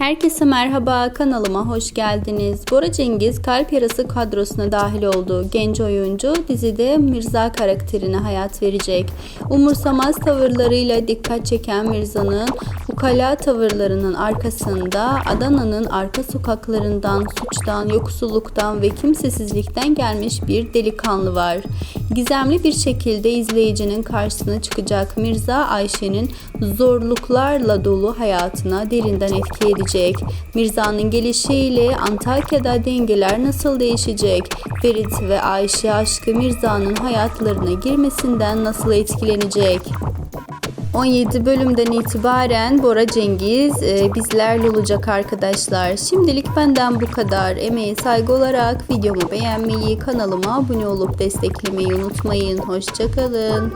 Herkese merhaba, kanalıma hoş geldiniz. Bora Cengiz kalp yarası kadrosuna dahil oldu. Genç oyuncu dizide Mirza karakterine hayat verecek. Umursamaz tavırlarıyla dikkat çeken Mirza'nın ukala tavırlarının arkasında Adana'nın arka sokaklarından, suçtan, yoksulluktan ve kimsesizlikten gelmiş bir delikanlı var. Gizemli bir şekilde izleyicinin karşısına çıkacak Mirza Ayşe'nin zorluklarla dolu hayatına derinden etki edecek. Mirza'nın gelişiyle Antakya'da dengeler nasıl değişecek? Ferit ve Ayşe aşkı Mirza'nın hayatlarına girmesinden nasıl etkilenecek? 17 bölümden itibaren Bora Cengiz e, bizlerle olacak arkadaşlar. Şimdilik benden bu kadar. Emeğe saygı olarak videomu beğenmeyi, kanalıma abone olup desteklemeyi unutmayın. Hoşçakalın.